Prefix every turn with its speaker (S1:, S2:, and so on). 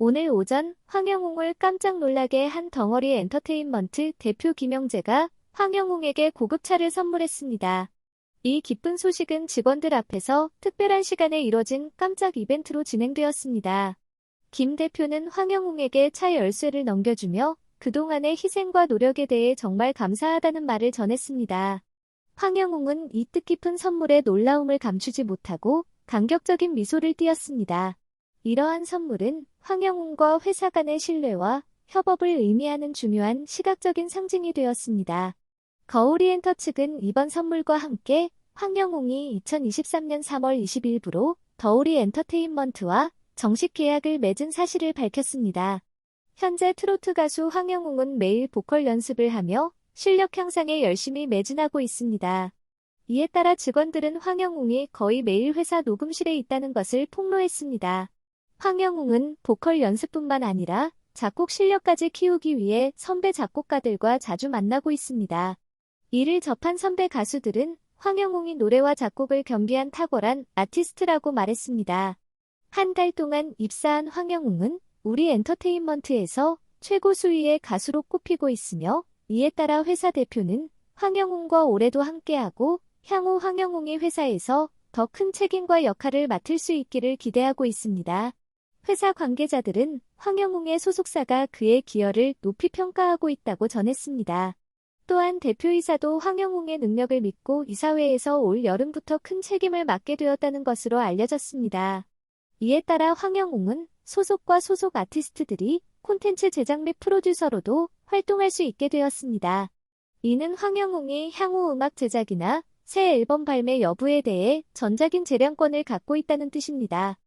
S1: 오늘 오전 황영웅을 깜짝 놀라게 한 덩어리 엔터테인먼트 대표 김영재가 황영웅에게 고급차를 선물했습니다. 이 기쁜 소식은 직원들 앞에서 특별한 시간에 이뤄진 깜짝 이벤트로 진행되었습니다. 김 대표는 황영웅에게 차 열쇠를 넘겨주며 그동안의 희생과 노력에 대해 정말 감사하다는 말을 전했습니다. 황영웅은 이 뜻깊은 선물에 놀라움을 감추지 못하고 감격적인 미소를 띄었습니다. 이러한 선물은 황영웅과 회사 간의 신뢰와 협업을 의미하는 중요한 시각적인 상징이 되었습니다. 거울이엔터 측은 이번 선물과 함께 황영웅이 2023년 3월 20일부로 더우리 엔터테인먼트와 정식 계약을 맺은 사실을 밝혔습니다. 현재 트로트 가수 황영웅은 매일 보컬 연습을 하며 실력 향상에 열심히 매진하고 있습니다. 이에 따라 직원들은 황영웅이 거의 매일 회사 녹음실에 있다는 것을 폭로했습니다. 황영웅은 보컬 연습뿐만 아니라 작곡 실력까지 키우기 위해 선배 작곡가들과 자주 만나고 있습니다. 이를 접한 선배 가수들은 황영웅이 노래와 작곡을 겸비한 탁월한 아티스트라고 말했습니다. 한 달 동안 입사한 황영웅은 우리 엔터테인먼트에서 최고 수위의 가수로 꼽히고 있으며 이에 따라 회사 대표는 황영웅과 올해도 함께하고 향후 황영웅이 회사에서 더 큰 책임과 역할을 맡을 수 있기를 기대하고 있습니다. 회사 관계자들은 황영웅의 소속사가 그의 기여를 높이 평가하고 있다고 전했습니다. 또한 대표이사도 황영웅의 능력을 믿고 이사회에서 올 여름부터 큰 책임을 맡게 되었다는 것으로 알려졌습니다. 이에 따라 황영웅은 소속과 소속 아티스트들이 콘텐츠 제작 및 프로듀서로도 활동할 수 있게 되었습니다. 이는 황영웅이 향후 음악 제작이나 새 앨범 발매 여부에 대해 전작인 재량권을 갖고 있다는 뜻입니다.